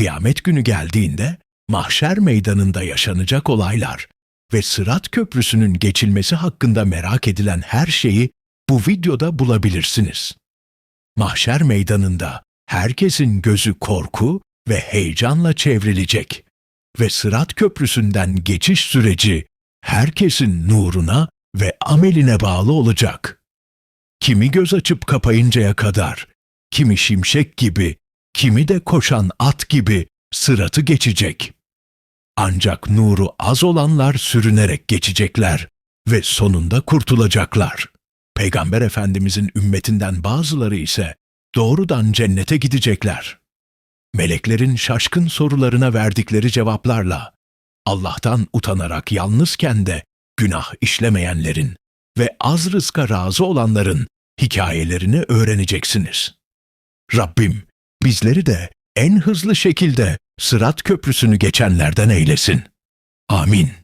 Kıyamet günü geldiğinde mahşer meydanında yaşanacak olaylar ve Sırat Köprüsü'nün geçilmesi hakkında merak edilen her şeyi bu videoda bulabilirsiniz. Mahşer meydanında herkesin gözü korku ve heyecanla çevrilecek ve Sırat Köprüsü'nden geçiş süreci herkesin nuruna ve ameline bağlı olacak. Kimi göz açıp kapayıncaya kadar, kimi şimşek gibi, kimi de koşan at gibi sıratı geçecek. Ancak nuru az olanlar sürünerek geçecekler ve sonunda kurtulacaklar. Peygamber Efendimizin ümmetinden bazıları ise doğrudan cennete gidecekler. Meleklerin şaşkın sorularına verdikleri cevaplarla Allah'tan utanarak yalnızken de günah işlemeyenlerin ve az rızka razı olanların hikayelerini öğreneceksiniz. Rabbim bizleri de en hızlı şekilde Sırat Köprüsü'nü geçenlerden eylesin. Amin.